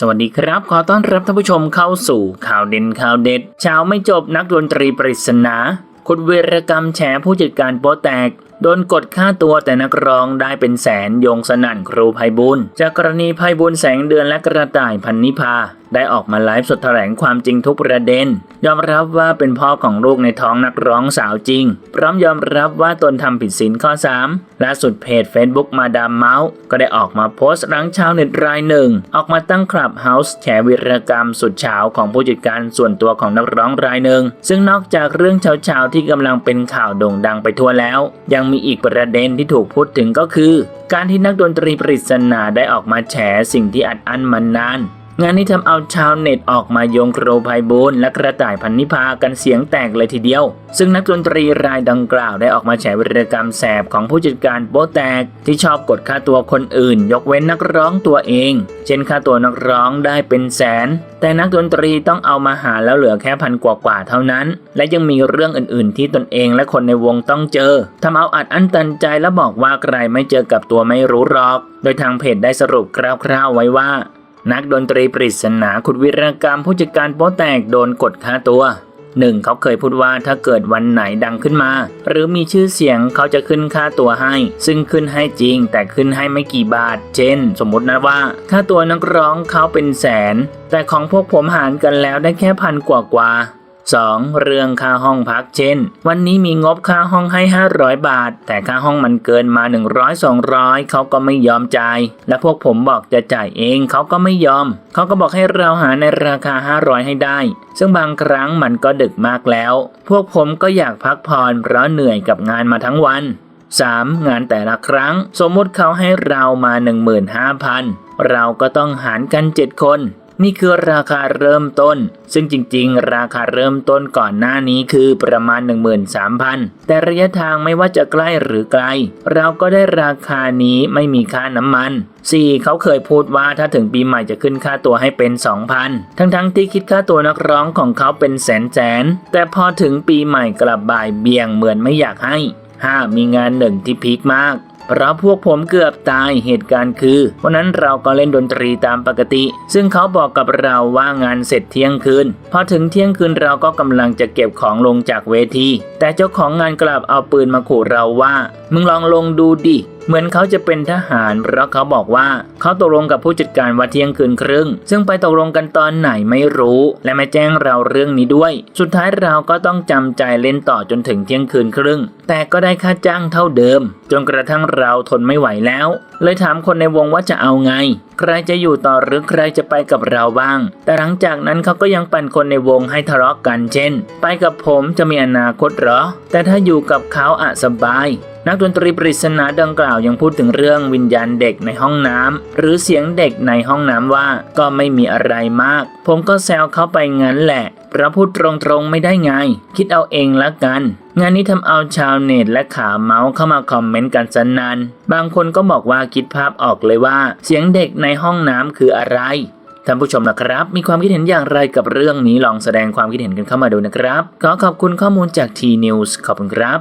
สวัสดีครับ ขอต้อนรับท่านผู้ชมเข้าสู่ข่าวเด่นข่าวเด็ดเช้าไม่จบนักดนตรีปริศนาขุดเวรกรรมแฉผู้จัดการโป๊แตก โดนกดค่าตัวแต่นักร้องได้เป็นแสนยงสนั่นครูภัยบุญจากกรณีภัยบุญแสงเดือนและกระต่ายพันนิพาได้ออกมาไลฟ์สดแถลงความจริงทุกประเด็น ยอมรับว่าเป็นพ่อของลูกในท้องนักร้องสาวจริง พร้อมยอมรับว่าตนทำผิดศีลข้อ 3 ล่าสุดเพจ Facebook มาดามเมาส์ ก็ได้ออกมาโพสต์หลังชาวเน็ตรายหนึ่ง ออกมาตั้งคลับเฮาส์แฉวิรกรรมสุดเฉาของผู้จัดการส่วนตัวของนักร้องรายหนึ่ง ซึ่งนอกจากเรื่องเฉาๆที่กำลังเป็นข่าวโด่งดังไปทั่วแล้ว ยังมีอีกประเด็นที่ถูกพูดถึงก็คือ การที่นักดนตรีปริศนาได้ออกมาแฉสิ่งที่อัดอั้นมานาน งานนี้ทำเอาชาวเน็ตออกมาโยงครูภัยบุญและกระต่ายพันนิพากันเสียงแตกเลยทีเดียว ซึ่งนักดนตรีรายดังกล่าวได้ออกมาแฉวิรกรรมแสบของผู้จัดการโป๊แตก ที่ชอบกดค่าตัวคนอื่น ยกเว้นนักร้องตัวเอง เช่นค่าตัวนักร้องได้เป็นแสน แต่นักดนตรีต้องเอามาหาแล้วเหลือแค่พันกว่าๆเท่านั้น และยังมีเรื่องอื่น ๆ ที่ตนเองและคนในวงต้องเจอทำเอาอัดอั้นตันใจและบอกว่าใครไม่เจอกับตัวไม่รู้หรอก โดยทางเพจได้สรุปคร่าวๆไว้ว่า นักดนตรีปริศนาขุดวิรกรรมผู้จัดการโป๊แตกโดนกดค่าตัวหนึ่งเขาเคยพูดว่าถ้าเกิดวันไหนดังขึ้นมา หรือมีชื่อเสียงเขาจะขึ้นค่าตัวให้ ซึ่งขึ้นให้จริงแต่ขึ้นให้ไม่กี่บาท เช่น สมมตินะว่า ค่าตัวนักร้องเขาเป็นแสน แต่ของพวกผมหารกันแล้วได้แค่พันกว่ากว่า 2. เรื่องค่าห้องพักเช่น วันนี้มีงบค่าห้องให้ 500 บาท แต่ค่าห้องมันเกินมา 100-200 เขาก็ไม่ยอมจ่าย และพวกผมบอกจะจ่ายเองเขาก็ไม่ยอม เขาก็บอกให้เราหาในราคา 500 ให้ได้ ซึ่งบางครั้งมันก็ดึกมากแล้ว พวกผมก็อยากพักผ่อนเพราะเหนื่อยกับงานมาทั้งวัน 3. งานแต่ละครั้ง สมมติเขาให้เรามา 15,000 เราก็ต้องหารกัน 7 คน นี่คือราคาเริ่มต้น ซึ่งจริงๆ ราคาเริ่มต้นก่อนหน้านี้คือประมาณ 13,000 แต่ระยะทางไม่ว่าจะใกล้หรือไกล เราก็ได้ราคานี้ไม่มีค่าน้ำมัน 4. เขาเคยพูดว่าถ้าถึงปีใหม่จะขึ้นค่าตัวให้เป็น 2,000 ทั้งๆที่คิดค่าตัวนักร้องของเขาเป็นแสนแสน แต่พอถึงปีใหม่กลับบ่ายเบี่ยงเหมือนไม่อยากให้ 5. มีงานหนึ่งที่พีคมาก ราะพวกผมเกือบตายเหตุการณ์คือวันนั้นเราก็เล่นดนตรีตามปกติ ซึ่งเขาบอกกับเราว่างานเสร็จเที่ยงคืนพอถึงเที่ยงคืนเราก็กำลังจะเก็บของลงจากเวที แต่เจ้าของงานกลับเอาปืนมาขู่เราว่า มึงลองลงดูดิ เหมือนเขาจะเป็นทหาร เพราะเขาบอกว่าเขาตกลงกับผู้จัดการว่าเที่ยงคืนครึ่ง ซึ่งไปตกลงกันตอนไหนไม่รู้ และไม่แจ้งเราเรื่องนี้ด้วย สุดท้ายเราก็ต้องจำใจเล่นต่อจนถึงเที่ยงคืนครึ่ง แต่ก็ได้ค่าจ้างเท่าเดิม จนกระทั่งเราทนไม่ไหวแล้ว เลยถามคนในวงว่าจะเอาไง ใครจะอยู่ต่อหรือใครจะไปกับเราบ้าง แต่หลังจากนั้นเขาก็ยังปั่นคนในวงให้ทะเลาะกันเช่น ไปกับผมจะมีอนาคตหรอ แต่ถ้าอยู่กับเขาอะสบาย นักดนตรีปริศนาดังกล่าวยังพูดถึงเรื่องวิญญาณเด็กในห้องน้ำหรือเสียงเด็กในห้องน้ำว่าก็ไม่มีอะไรมาก ผมก็แซวเขาไปงั้นแหละเพราะพูดตรงๆไม่ได้ไง คิดเอาเองละกัน งานนี้ทำเอาชาวเน็ตและขาเมาส์เข้ามาคอมเมนต์กันสนันบางคนก็บอกว่าคิดภาพออกเลยว่า เสียงเด็กในห้องน้ำคืออะไรท่านผู้ชมนะครับ มีความคิดเห็นอย่างไรกับเรื่องนี้ลองแสดงความคิดเห็นกันเข้ามาดูนะครับ ขอขอบคุณข้อมูลจาก T News ขอบคุณครับ